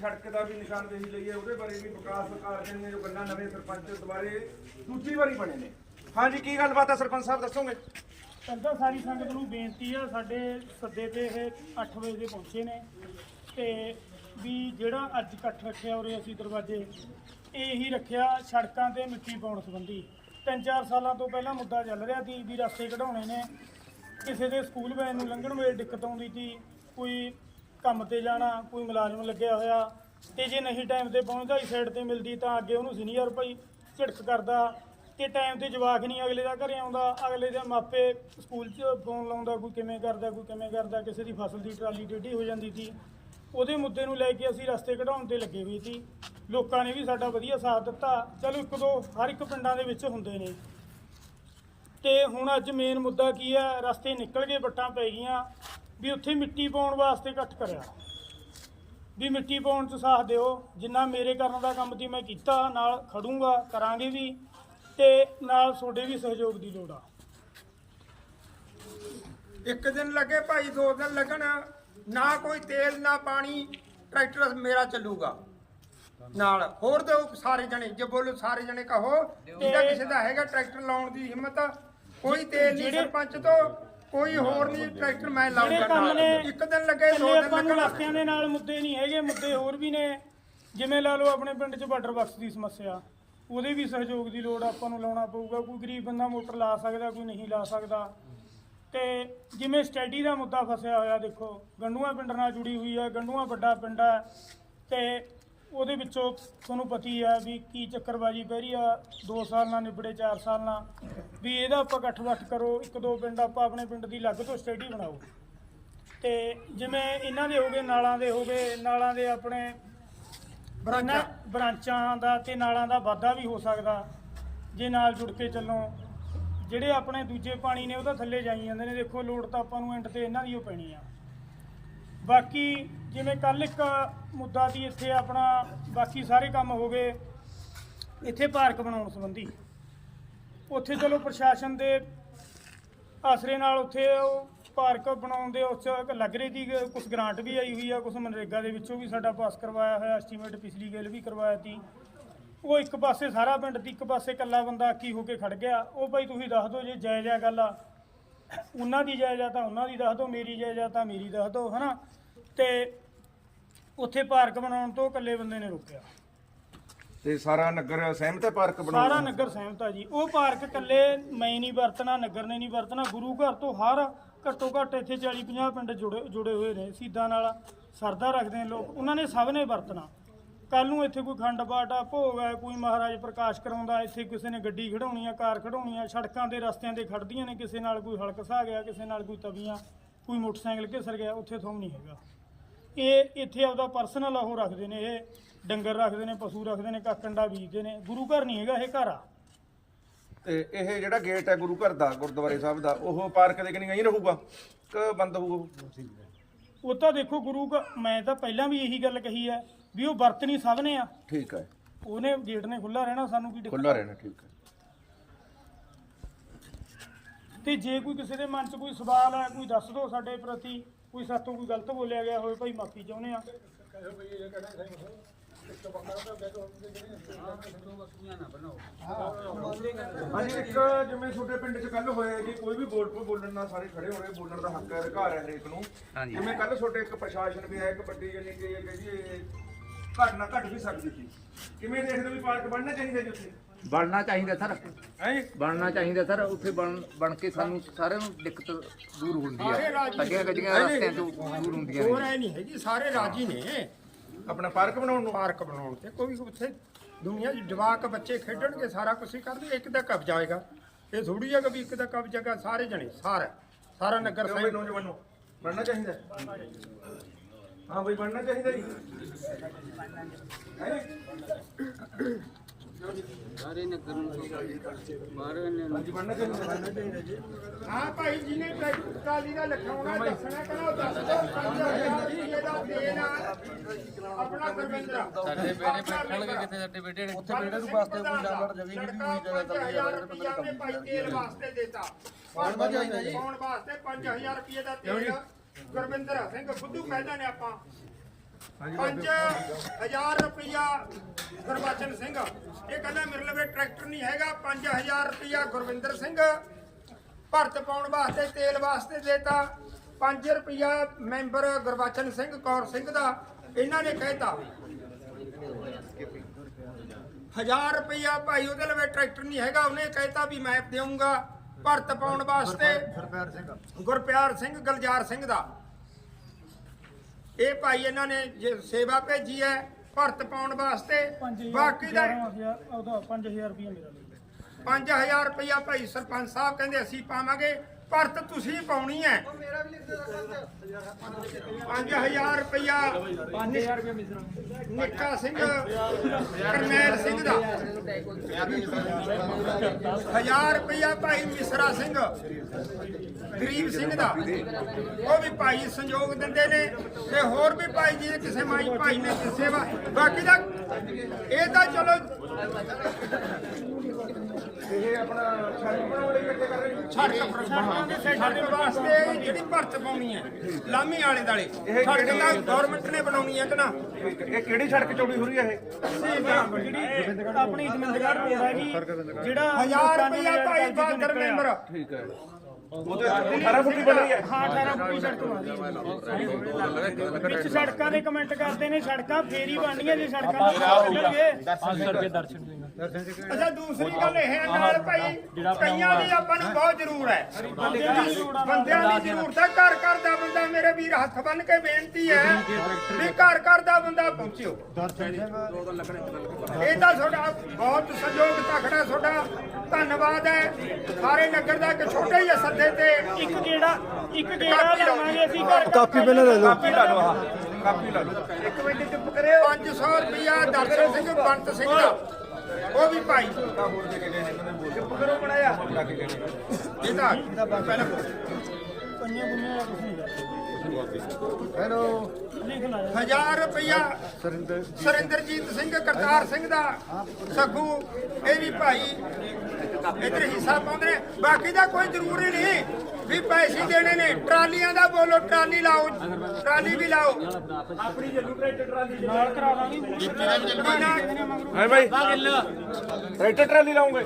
ਸੜਕ ਦਾ ਵੀ ਨਿਸ਼ਾਨਦੇਹੀ ਲਈ ਹੈ, ਉਹਦੇ ਬਾਰੇ ਵੀ ਵਿਕਾਸ ਕਾਰਜਾਂ ਦੀਆਂ ਜੋ ਗੱਲਾਂ ਨਵੇਂ ਸਰਪੰਚ ਦੁਬਾਰੇ ਦੂਜੀ ਵਾਰੀ ਬਣੇ ਨੇ। ਹਾਂਜੀ, ਕੀ ਗੱਲਬਾਤ ਹੈ ਸਰਪੰਚ ਸਾਹਿਬ, ਦੱਸੋਗੇ? ਸੰਤਾਂ ਸਾਰੀ ਸੰਗਤ ਨੂੰ ਬੇਨਤੀ ਆ, ਸਾਡੇ ਸੱਦੇ ਤੇ ਇਹ 8 ਵਜੇ ਦੇ ਪਹੁੰਚੇ ਨੇ ਤੇ ਵੀ ਜਿਹੜਾ ਅੱਜ ਇਕੱਠ ਰੱਖਿਆ ਉਰੇ ਅਸੀਂ ਦਰਵਾਜ਼ੇ, ਇਹ ਹੀ ਰੱਖਿਆ ਸੜਕਾਂ ਤੇ ਮਿੱਟੀ ਪਾਉਣ ਸੰਬੰਧੀ। ਤਿੰਨ ਚਾਰ ਸਾਲਾਂ ਤੋਂ ਪਹਿਲਾਂ ਮੁੱਦਾ ਚੱਲ ਰਿਹਾ ਸੀ ਵੀ ਰਸਤੇ ਕਢਾਉਣੇ ਨੇ। ਕਿਸੇ ਦੇ ਸਕੂਲ ਵੈਨ ਨੂੰ ਲੰਘਣ ਵੇਲੇ ਦਿੱਕਤ ਆਉਂਦੀ ਸੀ, ਕੋਈ ਕੰਮ ਤੇ ਜਾਣਾ, ਕੋਈ ਮੁਲਾਜ਼ਮ ਲੱਗਿਆ ਹੋਇਆ ਤੇ ਜੇ ਨਹੀਂ ਟਾਈਮ ਤੇ ਪਹੁੰਚਦਾ ਹੀ ਸਾਈਡ ਤੇ ਮਿਲਦੀ ਤਾਂ ਅੱਗੇ ਉਹਨੂੰ ਸੀਨੀਅਰ ਭਾਈ ਝਿੜਕ ਕਰਦਾ ਤੇ ਟਾਈਮ ਤੇ ਜਵਾਕ ਨਹੀਂ ਅਗਲੇ ਦਾ ਘਰੇ ਆਉਂਦਾ, ਅਗਲੇ ਦੇ ਮਾਪੇ ਸਕੂਲ 'ਚ ਫੋਨ ਲਾਉਂਦਾ, ਕੋਈ ਕਿਵੇਂ ਕਰਦਾ, ਕੋਈ ਕਿਵੇਂ ਕਰਦਾ, ਕਿਸੇ ਦੀ ਫਸਲ ਦੀ ਟਰਾਲੀ ਟੇਢੀ ਹੋ ਜਾਂਦੀ ਸੀ। ਉਹਦੇ ਮੁੱਦੇ ਨੂੰ ਲੈ ਕੇ ਅਸੀਂ ਰਸਤੇ ਕਢਾਉਣ ਤੇ ਲੱਗੇ ਹੋਏ ਸੀ। ਲੋਕਾਂ ਨੇ ਵੀ ਸਾਡਾ ਵਧੀਆ ਸਾਥ ਦਿੱਤਾ। ਚਲੋ ਇੱਕ ਦੋ, ਹਰ ਇੱਕ ਪਿੰਡਾਂ ਦੇ ਵਿੱਚ ਹੁੰਦੇ ਨੇ। ਤੇ ਹੁਣ ਅੱਜ ਮੇਨ ਮੁੱਦਾ ਕੀ ਹੈ? ਰਸਤੇ ਨਿਕਲ ਗਏ, ਵੱਟਾਂ ਪੈ ਗਈਆਂ। ਵੀ ਉੱਥੇ ਮਿੱਟੀ ਪਾਉਣ ਵਾਸਤੇ ਇਕੱਠ ਕਰਿਆ। ਵੀ ਮਿੱਟੀ ਪਾਉਣ 'ਚ ਸਾਥ ਦਿਓ ਜਿੰਨਾ ਮੇਰੇ ਕਰਨ ਦਾ ਕੰਮ ਸੀ ਮੈਂ ਕੀਤਾ ਨਾਲ ਖੜੂੰਗਾ ਕਰਾਂਗੇ ਵੀ ਤੇ ਨਾਲ ਤੁਹਾਡੇ ਵੀ ਸਹਿਯੋਗ ਦੀ ਲੋੜ ਆ। ਇੱਕ ਦਿਨ ਲੱਗੇ ਭਾਈ ਦੋ ਦਿਨ ਲੱਗਣ ਨਾ ਕੋਈ ਤੇਲ ਨਾ ਪਾਣੀ ਟਰੈਕਟਰ ਮੇਰਾ ਚੱਲੂਗਾ। ਨਾਲ ਹੋਰ ਦਿਓ ਸਾਰੇ ਜਣੇ ਜੇ ਬੋਲੋ ਸਾਰੇ ਜਣੇ ਕਹੋ ਜਿਹਦਾ ਕਿਸੇ ਦਾ ਹੈਗਾ ਟਰੈਕਟਰ ਲਾਉਣ ਦੀ ਹਿੰਮਤ ਕੋਈ ਤੇਲ ਨਹੀਂ ਜਿਹੜੇ- ਸਰਪੰਚ ਤੋਂ। ਕੋਈ ਹੋਰ ਨਹੀਂ ਟਰੈਕਟਰ ਮੈਂ ਜਿਹੜੇ ਕੰਮ ਨੇ ਇੱਕ ਦਿਨ ਲੱਗੇ ਦੋ ਇਕੱਲੇ ਦਿਨ ਆਪਾਂ ਨੂੰ ਰਸਤਿਆਂ ਦੇ ਨਾਲ ਮੁੱਦੇ ਨਹੀਂ ਹੈਗੇ ਮੁੱਦੇ ਹੋਰ ਵੀ ਨੇ। ਜਿਵੇਂ ਲਾ ਲਓ ਆਪਣੇ ਪਿੰਡ 'ਚ ਵਾਟਰ ਬਕਸ ਦੀ ਸਮੱਸਿਆ ਉਹਦੇ ਵੀ ਸਹਿਯੋਗ ਦੀ ਲੋੜ ਆਪਾਂ ਨੂੰ ਲਾਉਣਾ ਪਊਗਾ। ਕੋਈ ਗਰੀਬ ਬੰਦਾ ਮੋਟਰ ਲਾ ਸਕਦਾ ਕੋਈ ਨਹੀਂ ਲਾ ਸਕਦਾ। ਤੇ ਜਿਵੇਂ ਸਟੱਡੀ ਦਾ ਮੁੱਦਾ ਫਸਿਆ ਹੋਇਆ ਦੇਖੋ ਗੰਡੂਆ ਪਿੰਡ ਨਾਲ ਜੁੜੀ ਹੋਈ ਹੈ ਗੰਡੂਆ ਵੱਡਾ ਪਿੰਡ ਹੈ। ਤੇ ਉਹਦੇ ਵਿੱਚੋਂ ਤੁਹਾਨੂੰ ਪਤੀ ਹੈ ਵੀ ਕੀ ਚੱਕਰਬਾਜੀ ਪੈ ਰਹੀ ਆ 2 ਸਾਲ ਨਾਲ ਨਿਬੜੇ 4 ਸਾਲ ਨਾਲ। ਵੀ ਇਹਦਾ ਆਪਾਂ ਇਕੱਠ ਵੱਠ ਕਰੋ ਇੱਕ ਦੋ ਪਿੰਡ ਆਪਾਂ ਆਪਣੇ ਪਿੰਡ ਦੀ ਅਲੱਗ ਤੋਂ ਸਟੱਡੀ ਬਣਾਓ। ਤੇ ਜਿਵੇਂ ਇਹਨਾਂ ਦੇ ਹੋਗੇ ਨਾਲਾਂ ਦੇ ਹੋਗੇ ਨਾਲਾਂ ਦੇ ਆਪਣੇ ਇਹਨਾਂ ਬ੍ਰਾਂਚਾਂ ਦਾ ਤੇ ਨਾਲਾਂ ਦਾ ਵਾਧਾ ਵੀ ਹੋ ਸਕਦਾ ਜੇ ਨਾਲ ਜੁੜ ਕੇ ਚੱਲੋ। ਜਿਹੜੇ ਆਪਣੇ ਦੂਜੇ ਪਾਣੀ ਨੇ ਉਹ ਤਾਂ ਥੱਲੇ ਜਾਈ ਜਾਂਦੇ ਨੇ। ਦੇਖੋ ਲੋੜ ਤਾਂ ਆਪਾਂ ਨੂੰ ਐਂਡ ਤੇ ਇਹਨਾਂ ਦੀ ਓ ਪੈਣੀ ਆ। ਬਾਕੀ ਜਿਵੇਂ ਕੱਲ ਇੱਕ ਮੁੱਦਾ ਸੀ, ਇੱਥੇ ਆਪਣਾ ਬਾਕੀ ਸਾਰੇ ਕੰਮ ਹੋ ਗਏ। ਇੱਥੇ ਪਾਰਕ ਬਣਾਉਣ ਸੰਬੰਧੀ। ਉੱਥੇ ਚਲੋ ਪ੍ਰਸ਼ਾਸਨ ਦੇ ਆਸਰੇ ਨਾਲ ਉੱਥੇ ਉਹ ਪਾਰਕ ਬਣਾਉਣ ਦੇ ਉਸ ਲੱਗ ਰਹੀ ਸੀ ਕੁਝ ਗ੍ਰਾਂਟ ਵੀ ਆਈ ਹੋਈ ਆ ਕੁਝ ਮਨਰੇਗਾ ਦੇ ਵਿੱਚੋਂ ਵੀ ਸਾਡਾ ਪਾਸ ਕਰਵਾਇਆ ਹੋਇਆ ਐਸਟੀਮੇਟ ਪਿਛਲੀ ਗੇਲ ਵੀ ਕਰਵਾਇਆ ਸੀ। ਉਹ ਇੱਕ ਪਾਸੇ ਸਾਰਾ ਪਿੰਡ ਦੀ, ਇੱਕ ਪਾਸੇ ਇਕੱਲਾ ਬੰਦਾ ਕੀ ਹੋ ਕੇ ਖੜ ਗਿਆ। ਉਹ ਭਾਈ ਤੁਸੀਂ ਦੱਸ ਦਿਓ ਜੇ ਜਾਇਜ਼ ਆ ਗੱਲ ਆ। ਉਹਨਾਂ ਦੀ ਜਾਇਜ਼ ਆ ਤਾਂ ਉਹਨਾਂ ਦੀ ਦੱਸ ਦਿਓ, ਮੇਰੀ ਜਾਇਜ਼ ਆ ਤਾਂ ਮੇਰੀ ਦੱਸ ਦਿਓ, ਹਨਾ? ਤੇ ਉੱਥੇ ਪਾਰਕ ਬਣਾਉਣ ਤੋਂ ਇਕੱਲੇ ਬੰਦੇ ਨੇ ਰੋਕਿਆ। ਤੇ ਸਾਰਾ ਨਗਰ ਸਹਿਮਤ ਹੈ ਪਾਰਕ ਬਣਾਉਣ ਸਾਰਾ? ਨਗਰ ਸਹਿਮਤ ਆ ਜੀ। ਉਹ ਪਾਰਕ ਇਕੱਲੇ ਮੈਂ ਨਹੀਂ ਵਰਤਣਾ ਨਗਰ ਨੇ ਨਹੀਂ ਵਰਤਣਾ। ਗੁਰੂ ਘਰ ਤੋਂ ਹਰ ਘੱਟੋ ਘੱਟ ਇੱਥੇ 40 50 ਪਿੰਡ ਜੁੜੇ ਜੁੜੇ ਹੋਏ ਨੇ ਸ਼ਹੀਦਾਂ ਨਾਲ ਸਰਦਾ ਰੱਖਦੇ ਨੇ ਲੋਕ। ਉਹਨਾਂ ਨੇ ਸਭ ਨੇ ਵਰਤਣਾ। ਕੱਲ ਨੂੰ ਇੱਥੇ ਕੋਈ ਖੰਡ ਆ ਭੋਗ ਹੈ ਕੋਈ ਮਹਾਰਾਜ ਪ੍ਰਕਾਸ਼ ਕਰਾਉਂਦਾ ਇੱਥੇ ਕਿਸੇ ਨੇ ਗੱਡੀ ਖੜਾਉਣੀ ਆ ਕਾਰ ਖੜਾਉਣੀ ਆ ਸੜਕਾਂ ਦੇ ਰਸਤਿਆਂ ਤੇ ਖੜਦੀਆਂ ਨੇ ਕਿਸੇ ਨਾਲ ਕੋਈ ਹਲਕ ਸਾ ਗਿਆ ਕਿਸੇ ਨਾਲ ਕੋਈ ਤਵੀਆਂ ਕੋਈ ਮੋਟਰਸਾਈਕਲ ਘਿਸਰ ਗਿਆ ਉੱਥੇ ਥੋਮ ਨਹੀਂ ਹੈਗਾ। ਇਹ ਇੱਥੇ ਆਪਦਾ ਪਰਸਨਲ ਉਹ ਰੱਖਦੇ ਨੇ ਇਹ ਡੰਗਰ ਰੱਖਦੇ ਨੇ ਪਸ਼ੂ ਰੱਖਦੇ ਨੇ ਕਾਕੰਡਾ ਬੀਜਦੇ ਨੇ ਗੁਰੂ ਘਰ ਨਹੀਂ ਹੈਗਾ ਇਹ ਘਰ ਆ। ਤੇ ਇਹ ਜਿਹੜਾ ਗੇਟ ਹੈ ਗੁਰੂ ਘਰ ਦਾ ਗੁਰਦੁਆਰੇ ਸਾਹਿਬ ਦਾ ਉਹ ਪਾਰਕ ਦੇ ਕਿੰਨੀ ਹੀ ਰਹੂਗਾ? ਕਿ ਬੰਦ ਹੋਊਗਾ? ਉਹ ਤਾਂ ਦੇਖੋ ਗੁਰੂ ਘ- ਮੈਂ ਤਾਂ ਪਹਿਲਾਂ ਵੀ ਇਹੀ ਗੱਲ ਕਹੀ ਹੈ ਵੀ ਉਹ ਵਰਤਨੀ ਸਭ ਨੇ ਆ। ਠੀਕ ਹੈ ਉਹਨੇ ਗੇਟ ਨੇ ਖੁੱਲਾ ਰਹਿਣਾ ਸਾਨੂੰ ਕੀ ਖੁੱਲਾ ਰਹਿਣਾ ਠੀਕ ਹੈ ਤੇ ਜੇ ਕੋਈ ਕਿਸੇ ਦੇ ਮਨ 'ਚ ਕੋਈ ਸਵਾਲ ਹੈ ਕੋਈ ਦੱਸ ਦਿਓ ਸਾਡੇ ਪ੍ਰਤੀ। ਕੋਈ ਸਾਤੋਂ ਕੋਈ ਗਲਤ ਬੋਲਿਆ ਗਿਆ ਹੋਵੇ ਭਾਈ ਮਾਫੀ ਚਾਹੁੰਦੇ ਆ। ਹਾਂਜੀ ਇੱਕ ਜਿਵੇਂ ਤੁਹਾਡੇ ਪਿੰਡ 'ਚ ਕੱਲ ਹੋਇਆ ਜੀ ਕੋਈ ਵੀ ਪੋ ਬੋਲਣ ਨਾਲ ਸਾਰੇ ਖੜੇ ਹੋ ਰਹੇ ਬੋਲਣ ਦਾ ਹੱਕ ਹੈ ਅਧਿਕਾਰ ਹੈ ਹਰੇਕ ਨੂੰ। ਜਿਵੇਂ ਕੱਲ ਤੁਹਾਡੇ ਇੱਕ ਪ੍ਰਸ਼ਾਸਨ ਵੀ ਹੈ ਇੱਕ ਵੱਡੀ ਜਾਨੀ ਕਿ ਇਹ ਕਹਿੰਦੀ ਇਹ ਘਟ ਨਾ ਘਟ ਵੀ ਸਕਦੀ ਸੀ। ਕਿਵੇਂ ਦੇਖਦੇ ਹੋ ਵੀ ਪਾਰਕ ਬਣਨਾ ਚਾਹੀਦਾ ਜੀ ਉੱਥੇ? ਬਣਨਾ ਚਾਹੀਦਾ ਸਰ। ਹੈ? ਬਣਨਾ ਚਾਹੀਦਾ ਸਰ ਉੱਥੇ ਬਣ ਬਣ ਕੇ ਸਾਨੂੰ ਸਾਰਿਆਂ ਨੂੰ ਦਿੱਕਤ ਦੂਰ ਹੁੰਦੀ ਹੈ ਕੱਜੀਆਂ ਕੱਜੀਆਂ ਰਸਤਿਆਂ ਤੋਂ ਦੂਰ ਹੁੰਦੀਆਂ ਹੋਰ ਐ ਨਹੀਂ ਹੈਗੀ ਸਾਰੇ ਰਾਜੀ ਨੇ। ਆਪਣਾ ਪਾਰਕ ਬਣਾਉਣ ਨੂੰ? ਪਾਰਕ ਬਣਾਉਣ ਤੇ ਕੋਈ ਉੱਥੇ ਦੁਨੀਆ 'ਚ ਜਵਾਕ ਬੱਚੇ ਖੇਡਣਗੇ ਸਾਰਾ ਕੁਝ ਹੀ ਕਰਦੇ ਇੱਕ ਦਾ ਕਬਜ਼ਾ ਹੋਏਗਾ। ਇਹ ਥੋੜੀ ਜਗ੍ਹਾ ਵੀ ਇੱਕ ਦਾ ਕਬਜ਼ਾ ਹੈਗਾ ਸਾਰੇ ਜਣੇ ਸਾਰਾ। ਸਾਰਾ ਨਗਰ ਸਾਹਿਬ ਨੌਜਵਾਨੋ ਬਣਨਾ ਚਾਹੀਦਾ? ਹੈ? ਬਈ ਬਣਨਾ ਚਾਹੀਦਾ ਜੀ। ਹੈ ਜੀ ਸਾਰੇ ਨੂੰ ਬਾਹਰ ਨੇ ਹਾਂਜੀ ਬਣਨਾ ਚਾਹੀਦਾ ਹਾਂ ਭਾਈ ਜਿਹਨੇ ਟਰੈਕਟਰ ਟਰਾਲੀ ਦਾ ਲਿਖਾਉਣਾ ਦੱਸਣਾ ਕਰੋ ਦੱਸ ਦਿਓ 5000 ਰੁਪਏ ਦਾ ਤੇਲ ਆ। ਆਪਣਾ ਗੁਰਵਿੰਦਰ ਸਾਡੇ ਬੇੜੇ ਬੈਠਣਗੇ ਕਿਤੇ ਸਾਡੇ ਬੇੜੇ ਉੱਥੇ ਬੇੜੇ ਨੂੰ ਵਾਸਤੇ ਕੋਈ ਜਾਨਵਰ ਜਗੀ ਨਹੀਂ ਹੋਈ ਜਗ੍ਹਾ ਰੁਪਇਆ ਨੇ ਭਾਈ ਤੇਲ ਵਾਸਤੇ ਦੇਤਾ ਜੀ ਕੌਣ ਵਾਸਤੇ 5000 ਰੁਪਏ ਦਾ ਤੇਲ ਗੁਰਵਿੰਦਰ ਸਿੰਘ ਬੁੱਧੂ ਕਹਿੰਦਾ ਨੇ ਆਪਾਂ। 5000 ਰੁਪਇਆ ਗੁਰਬਚਨ ਸਿੰਘ। ਇਹ ਕਹਿੰਦਾ ਮੇਰੇ ਲਵੇ ਟਰੈਕਟਰ ਨਹੀਂ ਹੈਗਾ 5000 ਰੁਪਇਆ ਗੁਰਵਿੰਦਰ ਸਿੰਘ। ਭਰਤ ਪਾਉਣ ਵਾਸਤੇ ਤੇਲ ਵਾਸਤੇ ਦੇਤਾ। 5 ਰੁਪਇਆ ਮੈਂਬਰ ਗੁਰਬਚਨ ਸਿੰਘ ਕੌਰ ਸਿੰਘ ਦਾ ਇਹਨਾਂ ਨੇ ਕਹਿਤਾ। 1000 ਰੁਪਇਆ ਭਾਈ ਉਹਦੇ ਲਵੇ ਟਰੈਕਟਰ ਨਹੀਂ ਹੈਗਾ ਉਹਨੇ ਕਹਿਤਾ ਵੀ ਮੈਂ ਦੇਵਾਂਗਾ ਭਰਤ ਪਾਉਣ ਵਾਸਤੇ ਗੁਰਪਿਆਰ ਸਿੰਘ। ਗੁਰਪਿਆਰ ਸਿੰਘ ਗਲਜਾਰ ਸਿੰਘ ਦਾ। ਇਹ ਭਾਈ ਇਹਨਾਂ ਨੇ ਜੇ ਸੇਵਾ ਭੇਜੀ ਹੈ ਭਰਤ ਪਾਉਣ ਵਾਸਤੇ। 5000 ਬਾਕੀ ਦਾ ਉਹਦਾ 5000 ਰੁਪਏ ਮੇਰਾ ਲਈ 5000 ਰੁਪਇਆ ਭਾਈ ਸਰਪੰਚ ਸਾਹਿਬ ਕਹਿੰਦੇ ਅਸੀਂ ਪਾਵਾਂਗੇ। ਭਰਤ ਤੁਸੀਂ ਪਾਉਣੀ ਹੈ। 5000 ਰੁਪਇਆ। 5000 ਰੁਪਇਆ ਨਿੱਕਾ ਸਿੰਘ ਕਰਨੈਲ ਸਿੰਘ ਦਾ। 1000 ਰੁਪਇਆ ਭਾਈ ਮਿਸਰਾ ਸਿੰਘ ਗਰੀਬ ਸਿੰਘ ਦਾ। ਉਹ ਵੀ ਭਾਈ ਸੰਯੋਗ ਦਿੰਦੇ ਨੇ ਤੇ ਹੋਰ ਵੀ ਭਾਈ ਜੀ ਕਿਸੇ ਮਾਈ ਭਾਈ ਨੇ ਕੋਈ ਸੇਵਾ ਬਾਕੀ ਦਾ ਇਹ ਤਾਂ ਚਲੋ ਇਹ ਆਪਣਾ ਛੱਡ ਬਣਾਉਣ ਲਈ ਇਕੱਠੇ ਕਰ ਰਹੇ ਨੇ। ਸੜਕ ਸੜਕ ਵਾਸਤੇ ਜਿਹੜੀ ਭਰਤ ਪਾਉਣੀ ਹੈ ਲਾਮੀ ਵਾਲੇ ਦਾਲੇ ਸੜਕ ਤਾਂ ਗਵਰਨਮੈਂਟ ਨੇ ਬਣਾਉਣੀ ਹੈ ਕਿ ਨਾ? ਇਹ ਇਹ ਕਿਹੜੀ ਸੜਕ ਚੌੜੀ ਹੋ ਰਹੀ ਹੈ ਇਹ? ਜਿਹੜੀ ਆਪਣੀ ਗੋਬਿੰਦਗੜ੍ਹ ਰੋਡ ਹੈ ਜੀ ਜਿਹੜਾ 1000 ਰੁਪਇਆ ਭਾਈ ਬਾਦਰ ਮੈਂਬਰ ਠੀਕ ਹੈ। ਉਹ ਤੇ 18 ਫੁੱਟ ਦੀ ਬਣ ਰਹੀ ਹੈ। ਹਾਂ 18 ਫੁੱਟੀ ਸੜਕ ਬਣ ਰਹੀ ਹੈ ਵਿੱਚ ਸੜਕਾਂ ਦੇ ਕਮੈਂਟ ਕਰਦੇ ਨੇ ਸੜਕਾਂ ਫੇਰ ਹੀ ਬਣਨੀਆਂ ਜੇ ਸੜਕਾਂ ਦਾ ਚੱਲਣਗੇ ਅੱਛਾ ਦੂਸਰੀ ਗੱਲ ਇਹ ਹੈ ਨਾਲ ਭਾਈ ਕਈਆਂ ਦੀ ਆਪਾਂ ਨੂੰ ਬਹੁਤ ਜ਼ਰੂਰ ਹੈ। ਬੰਦਿਆਂ ਦੀ ਜ਼ਰੂਰਤ ਹੈ ਘਰ ਘਰ ਦਾ ਬੰਦਾ ਮੇਰੇ ਵੀਰ ਹੱਥ ਬੰਨ ਕੇ ਬੇਨਤੀ ਹੈ ਵੀ ਘਰ ਘਰ ਦਾ ਬੰਦਾ ਪਹੁੰਚਿਓ। ਇਹ ਤਾਂ ਤੁਹਾਡਾ ਬਹੁਤ ਸਹਿਯੋਗ ਤਖੜਾ ਤੁਹਾਡਾ ਧੰਨਵਾਦ ਹੈ। ਸਾਰੇ ਨਗਰ ਦਾ ਇੱਕ ਛੋਟਾ ਹੀ ਸੱਦੇ ਤੇ। ਇੱਕ ਗੇੜਾ ਇੱਕ ਗੇੜਾ ਲਾਵਾਂਗੇ ਅਸੀਂ ਘਰ ਕਾਪੀ ਪਹਿਲਾਂ ਲੈ ਲਓ। ਕਾਪੀ ਲਾ ਲਓ ਕਾਪੀ ਲਾ ਲਓ। ਇੱਕ ਮਿੰਟ ਚੁੱਪ ਕਰਿਓ। 500 ਰੁਪਇਆ ਦਰਸ਼ਨ ਸਿੰਘ ਬੰਤ ਸਿੰਘ ਦਾ। ਉਹ ਵੀ ਭਾਈ। ਹੋਰ ਦੇ ਕੇ ਗਏ ਨੇ ਕਹਿੰਦੇ ਬੋਲ ਚੁੱਪ ਕਰੋ ਬਣਾਇਆ ਲਾ ਕੇ ਗਏ ਨੇ ਇਹਦਾ ਪਹਿਲਾਂ ਪੰਨੇ ਬੁੰਨੇ ਦਾ ਕੁਝ ਨਹੀਂ ਹੈਲੋ। ਹਜ਼ਾਰ ਰੁਪਇਆ ਸਰਿੰਦਰਜੀਤ ਸਿੰਘ ਕਰਤਾਰ ਸਿੰਘ ਦਾ ਸਖੂ ਇਹ ਵੀ ਭਾਈ ਇਧਰ ਹਿੱਸਾ ਪਾਉਂਦੇ ਨੇ। ਬਾਕੀ ਦਾ ਕੋਈ ਜ਼ਰੂਰੀ ਨਹੀਂ। ਵੀ ਪੈਸੇ ਦੇਣੇ ਨੇ। ਟਰਾਲੀਆਂ ਦਾ ਬੋਲੋ, ਟਰਾਲੀ ਲਾਓ, ਟਰਾਲੀ ਵੀ ਲਾਓ। ਨਾਲ ਕਰਾ ਦਾਂਗੇ ਬਿਨਾਂ ਹਾਂ ਭਾਈ ਟਰੈਕਟਰ ਟਰਾਲੀ ਲਾਉਂਗੇ।